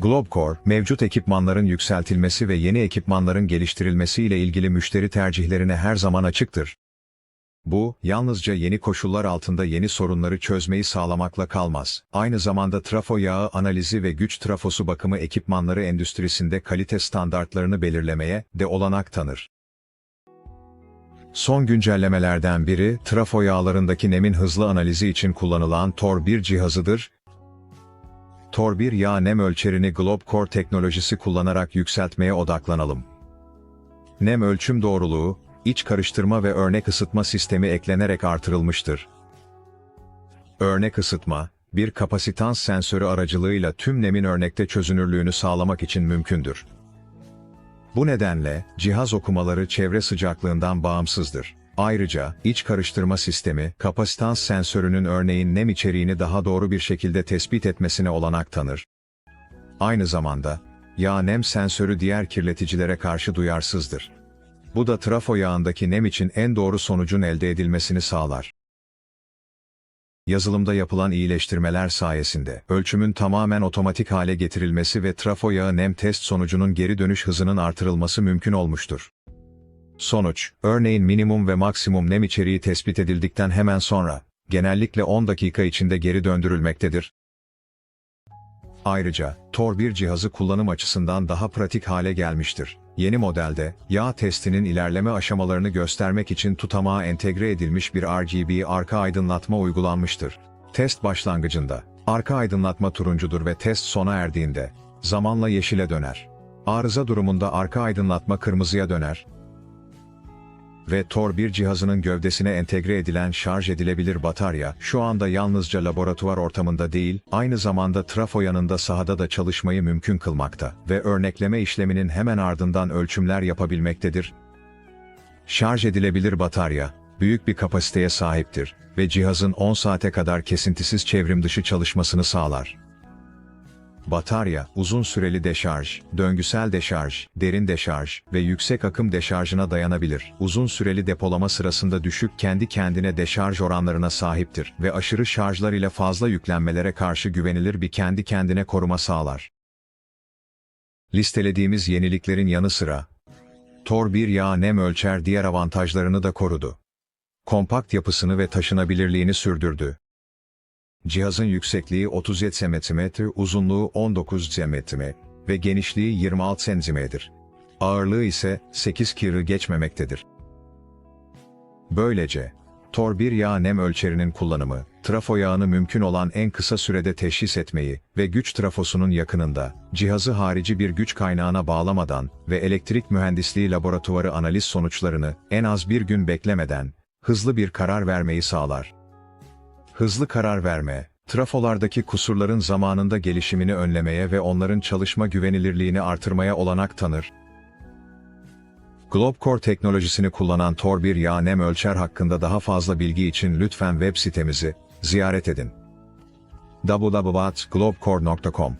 Globcore, mevcut ekipmanların yükseltilmesi ve yeni ekipmanların geliştirilmesi ile ilgili müşteri tercihlerine her zaman açıktır. Bu, yalnızca yeni koşullar altında yeni sorunları çözmeyi sağlamakla kalmaz. Aynı zamanda trafo yağı analizi ve güç trafosu bakımı ekipmanları endüstrisinde kalite standartlarını belirlemeye de olanak tanır. Son güncellemelerden biri, trafo yağlarındaki nemin hızlı analizi için kullanılan TOR-1 cihazıdır. TOR-1 yağ nem ölçerini Globcore teknolojisi kullanarak yükseltmeye odaklanalım. Nem ölçüm doğruluğu, iç karıştırma ve örnek ısıtma sistemi eklenerek artırılmıştır. Örnek ısıtma, bir kapasitans sensörü aracılığıyla tüm nemin örnekte çözünürlüğünü sağlamak için mümkündür. Bu nedenle, cihaz okumaları çevre sıcaklığından bağımsızdır. Ayrıca, iç karıştırma sistemi, kapasitans sensörünün örneğin nem içeriğini daha doğru bir şekilde tespit etmesine olanak tanır. Aynı zamanda, yağ nem sensörü diğer kirleticilere karşı duyarsızdır. Bu da trafo yağındaki nem için en doğru sonucun elde edilmesini sağlar. Yazılımda yapılan iyileştirmeler sayesinde ölçümün tamamen otomatik hale getirilmesi ve trafo yağı nem test sonucunun geri dönüş hızının artırılması mümkün olmuştur. Sonuç, örneğin minimum ve maksimum nem içeriği tespit edildikten hemen sonra, genellikle 10 dakika içinde geri döndürülmektedir. Ayrıca, TOR1 cihazı kullanım açısından daha pratik hale gelmiştir. Yeni modelde, yağ testinin ilerleme aşamalarını göstermek için tutamağa entegre edilmiş bir RGB arka aydınlatma uygulanmıştır. Test başlangıcında, arka aydınlatma turuncudur ve test sona erdiğinde, zamanla yeşile döner. Arıza durumunda arka aydınlatma kırmızıya döner, ve TOR1 cihazının gövdesine entegre edilen şarj edilebilir batarya, şu anda yalnızca laboratuvar ortamında değil, aynı zamanda trafo yanında sahada da çalışmayı mümkün kılmakta ve örnekleme işleminin hemen ardından ölçümler yapabilmektedir. Şarj edilebilir batarya, büyük bir kapasiteye sahiptir ve cihazın 10 saate kadar kesintisiz çevrim dışı çalışmasını sağlar. Batarya, uzun süreli deşarj, döngüsel deşarj, derin deşarj ve yüksek akım deşarjına dayanabilir. Uzun süreli depolama sırasında düşük kendi kendine deşarj oranlarına sahiptir ve aşırı şarjlar ile fazla yüklenmelere karşı güvenilir bir kendi kendine koruma sağlar. Listelediğimiz yeniliklerin yanı sıra, Tor 1 yağ nem ölçer diğer avantajlarını da korudu. Kompakt yapısını ve taşınabilirliğini sürdürdü. Cihazın yüksekliği 37 cm, uzunluğu 19 cm ve genişliği 26 cm'dir. Ağırlığı ise 8 kg geçmemektedir. Böylece, Tor 1 yağ nem ölçerinin kullanımı, trafo yağını mümkün olan en kısa sürede teşhis etmeyi ve güç trafosunun yakınında, cihazı harici bir güç kaynağına bağlamadan ve elektrik mühendisliği laboratuvarı analiz sonuçlarını en az bir gün beklemeden, hızlı bir karar vermeyi sağlar. Hızlı karar verme, trafolardaki kusurların zamanında gelişimini önlemeye ve onların çalışma güvenilirliğini artırmaya olanak tanır. Globcore teknolojisini kullanan Tor 1 yağ nem ölçer hakkında daha fazla bilgi için lütfen web sitemizi ziyaret edin. www.globcore.com